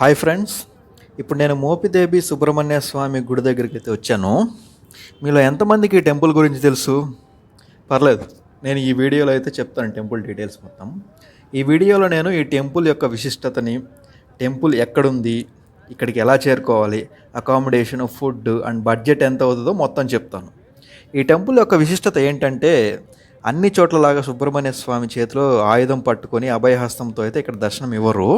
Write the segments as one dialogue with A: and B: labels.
A: Hi friends ఇప్పుడు నేను మోపిదేవి సుబ్రహ్మణ్య స్వామి గుడి దగ్గరికి అయితే వచ్చాను. మీలో ఎంతమందికి ఈ టెంపుల్ గురించి తెలుసు? పర్లేదు. నేను ఈ వీడియోలో అయితే చెప్తాను టెంపుల్ డీటెయిల్స్ మొత్తం. ఈ వీడియోలో నేను ఈ టెంపుల్ యొక్క విశిష్టతని టెంపుల్ ఎక్కడుంది ఇక్కడికి ఎలా చేరుకోవాలి అకామిడేషన్ ఫుడ్ అండ్ బడ్జెట్ ఎంత అవుతుందో మొత్తం చెప్తాను. ఈ టెంపుల్ యొక్క విశిష్టత ఏంటంటే అన్ని చోట్లలాగా సుబ్రహ్మణ్య స్వామి చేతిలో ఆయుధం పట్టుకొని అభయహస్తంతో అయితే ఇక్కడ దర్శనం ఇవ్వరు.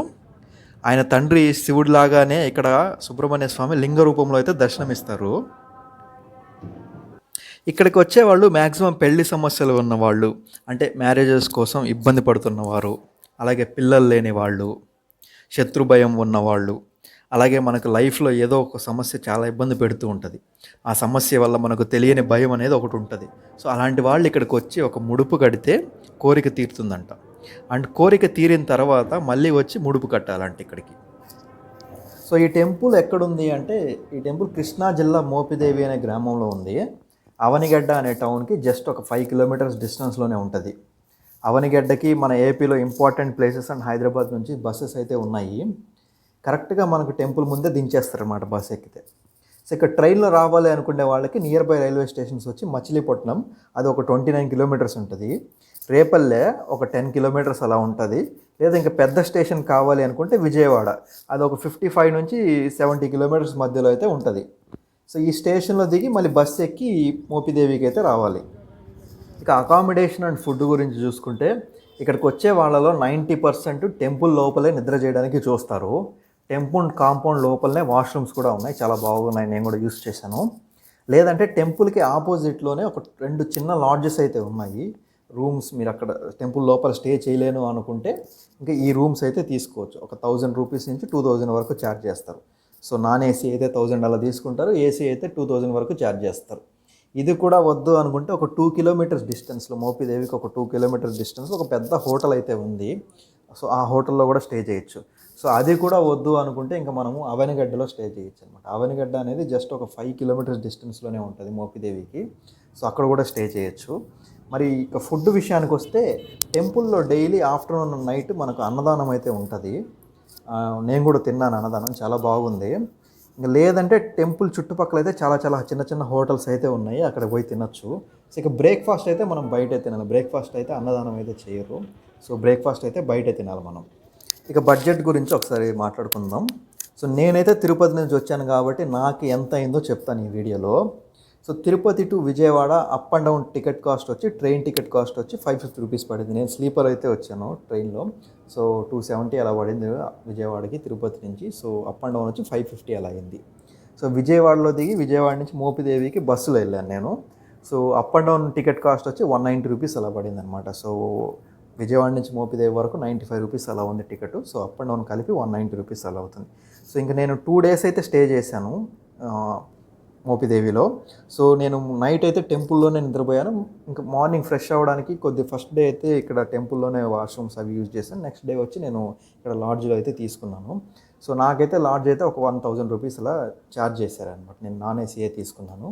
A: ఆయన తండ్రి శివుడిలాగానే ఇక్కడ సుబ్రహ్మణ్య స్వామి లింగ రూపంలో అయితే దర్శనమిస్తారు. ఇక్కడికి వచ్చేవాళ్ళు మ్యాక్సిమం పెళ్ళి సమస్యలు ఉన్నవాళ్ళు అంటే మ్యారేజెస్ కోసం ఇబ్బంది పడుతున్నవారు అలాగే పిల్లలు లేని వాళ్ళు శత్రు భయం ఉన్నవాళ్ళు అలాగే మనకు లైఫ్లో ఏదో ఒక సమస్య చాలా ఇబ్బంది పెడుతూ ఉంటుంది. ఆ సమస్య వల్ల మనకు తెలియని భయం అనేది ఒకటి ఉంటుంది. సో అలాంటి వాళ్ళు ఇక్కడికి వచ్చి ఒక ముడుపు కడితే కోరిక తీరుతుందంట. అండ్ కోరిక తీరిన తర్వాత మళ్ళీ వచ్చి ముడుపు కట్టాలంట ఇక్కడికి. సో ఈ టెంపుల్ ఎక్కడుంది అంటే ఈ టెంపుల్ కృష్ణా జిల్లా మోపిదేవి అనే గ్రామంలో ఉంది. అవనిగడ్డ అనే టౌన్కి జస్ట్ ఒక ఫైవ్ కిలోమీటర్స్ డిస్టెన్స్లోనే ఉంటుంది. అవనిగడ్డకి మన ఏపీలో ఇంపార్టెంట్ ప్లేసెస్ అండ్ హైదరాబాద్ నుంచి బస్సెస్ అయితే ఉన్నాయి. కరెక్ట్గా మనకు టెంపుల్ ముందే దించేస్తారన్నమాట బస్ ఎక్కితే. సో ఇక్కడ ట్రైన్లో రావాలి అనుకునే వాళ్ళకి నియర్ బై రైల్వే స్టేషన్స్ వచ్చి మచిలీపట్నం అది ఒక ట్వంటీ నైన్ కిలోమీటర్స్ ఉంటుంది. రేపల్లె ఒక టెన్ కిలోమీటర్స్ అలా ఉంటుంది. లేదా ఇంకా పెద్ద స్టేషన్ కావాలి అనుకుంటే విజయవాడ. అది ఒక ఫిఫ్టీ ఫైవ్ నుంచి సెవెంటీ కిలోమీటర్స్ మధ్యలో అయితే ఉంటుంది. సో ఈ స్టేషన్లో దిగి మళ్ళీ బస్ ఎక్కి మోపిదేవికి అయితే రావాలి. ఇక అకామిడేషన్ అండ్ ఫుడ్ గురించి చూసుకుంటే ఇక్కడికి వచ్చే వాళ్ళలో నైంటీ పర్సెంట్ టెంపుల్ లోపలే నిద్ర చేయడానికి చూస్తారు. టెంపుల్ కాంపౌండ్ లోపలనే వాష్రూమ్స్ కూడా ఉన్నాయి. చాలా బాగున్నాయి. నేను కూడా యూస్ చేశాను. లేదంటే టెంపుల్కి ఆపోజిట్లోనే ఒక రెండు చిన్న లాడ్జెస్ అయితే ఉన్నాయి. రూమ్స్ మీరు అక్కడ టెంపుల్ లోపల స్టే చేయలేను అనుకుంటే ఇంకా ఈ రూమ్స్ అయితే తీసుకోవచ్చు. ఒక థౌజండ్ రూపీస్ నుంచి టూ థౌజండ్ వరకు ఛార్జ్ చేస్తారు. సో నాన్ ఏసీ అయితే థౌజండ్ అలా తీసుకుంటారు. ఏసీ అయితే టూ థౌజండ్ వరకు ఛార్జ్ చేస్తారు. ఇది కూడా వద్దు అనుకుంటే ఒక టూ కిలోమీటర్స్ డిస్టెన్స్లో మోపిదేవికి ఒక టూ కిలోమీటర్స్ డిస్టెన్స్ ఒక పెద్ద హోటల్ అయితే ఉంది. సో ఆ హోటల్లో కూడా స్టే చేయొచ్చు. సో అది కూడా వద్దు అనుకుంటే ఇంకా మనము అవనిగడ్డలో స్టే చేయొచ్చు అనమాట అవనిగడ్డ అనేది జస్ట్ ఒక ఫైవ్ కిలోమీటర్స్ డిస్టెన్స్లోనే ఉంటుంది మోపిదేవికి. సో అక్కడ కూడా స్టే చేయొచ్చు. మరి ఇక ఫుడ్ విషయానికి వస్తే టెంపుల్లో డైలీ ఆఫ్టర్నూన్ నైట్ మనకు అన్నదానం అయితే ఉంటుంది. నేను కూడా తిన్నాను అన్నదానం చాలా బాగుంది. ఇంకా లేదంటే టెంపుల్ చుట్టుపక్కల అయితే చాలా చాలా చిన్న చిన్న హోటల్స్ అయితే ఉన్నాయి అక్కడ పోయి తినొచ్చు. సో ఇక బ్రేక్ఫాస్ట్ అయితే మనం బయట తినాలి. బ్రేక్ఫాస్ట్ అయితే అన్నదానం అయితే చేయరు. సో బ్రేక్ఫాస్ట్ అయితే బయటే తినాలి మనం. ఇక బడ్జెట్ గురించి ఒకసారి మాట్లాడుకుందాం. సో నేనైతే తిరుపతి నుంచి వచ్చాను కాబట్టి నాకు ఎంత అయిందో చెప్తాను ఈ వీడియోలో. So Tirupati to Vijayawada up and down ticket cost వచ్చి ట్రైన్ టికెట్ కాస్ట్ వచ్చి ఫైవ్ ఫిఫ్టీ రూపీస్ పడింది. నేను స్లీపర్ అయితే వచ్చాను ట్రైన్లో సో టూ సెవెంటీ అలా పడింది విజయవాడకి తిరుపతి నుంచి. సో అప్ అండ్ డౌన్ వచ్చి ఫైవ్ ఫిఫ్టీ అలా అయింది. సో విజయవాడలో దిగి విజయవాడ నుంచి మోపిదేవికి బస్సులో వెళ్ళాను నేను. So up and down ticket cost వచ్చి వన్ నైంటీ రూపీస్ అలా పడింది అనమాట సో విజయవాడ నుంచి మోపిదేవి వరకు నైంటీ ఫైవ్ రూపీస్ అలా ఉంది ticket so up and down కలిపి వన్ నైంటీ రూపీస్ అలా అవుతుంది. సో ఇంకా నేను టూ డేస్ అయితే స్టే చేశాను. మోపిదేవిలో. సో నేను నైట్ అయితే టెంపుల్లోనే నిద్రపోయాను. ఇంకా మార్నింగ్ ఫ్రెష్ అవ్వడానికి కొద్ది ఫస్ట్ డే అయితే ఇక్కడ టెంపుల్లోనే వాష్రూమ్స్ అవి యూజ్ చేశాను. నెక్స్ట్ డే వచ్చి నేను ఇక్కడ లాడ్జ్లో అయితే తీసుకున్నాను. సో నాకైతే లాడ్జ్ అయితే ఒక వన్ థౌజండ్ రూపీస్ అలా ఛార్జ్ చేశారనమాట నేను నాన్ ఏసీఏ తీసుకున్నాను.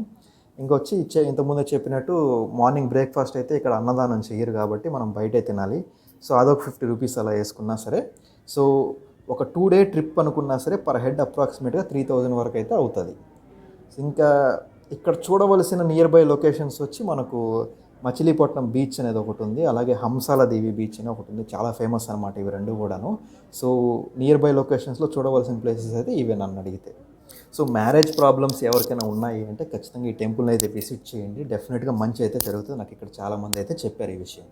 A: ఇంకొచ్చి ఇచ్చే ఇంతకుముందే చెప్పినట్టు మార్నింగ్ బ్రేక్ఫాస్ట్ అయితే ఇక్కడ అన్నదానం చేయరు కాబట్టి మనం బయటే తినాలి. సో అదొక ఫిఫ్టీ రూపీస్ అలా వేసుకున్నా సరే. సో ఒక టూ డే ట్రిప్ అనుకున్నా సరే పర్ హెడ్ అప్రాక్సిమేట్గా త్రీ థౌజండ్ వరకు అయితే అవుతుంది. ఇంకా ఇక్కడ చూడవలసిన నియర్ బై లొకేషన్స్ వచ్చి మనకు మచిలీపట్నం బీచ్ అనేది ఒకటి ఉంది. అలాగే హంసాల దేవి బీచ్ అని ఒకటి ఉంది. చాలా ఫేమస్ అనమాట ఇవి రెండు కూడాను. సో నియర్ బై లొకేషన్స్లో చూడవలసిన ప్లేసెస్ అయితే ఇవే నన్ను అడిగితే. సో మ్యారేజ్ ప్రాబ్లమ్స్ ఎవరికైనా ఉన్నాయి అంటే ఖచ్చితంగా ఈ టెంపుల్ని అయితే విజిట్ చేయండి. డెఫినెట్గా మంచి అయితే జరుగుతుంది. నాకు ఇక్కడ చాలామంది అయితే చెప్పారు ఈ విషయం.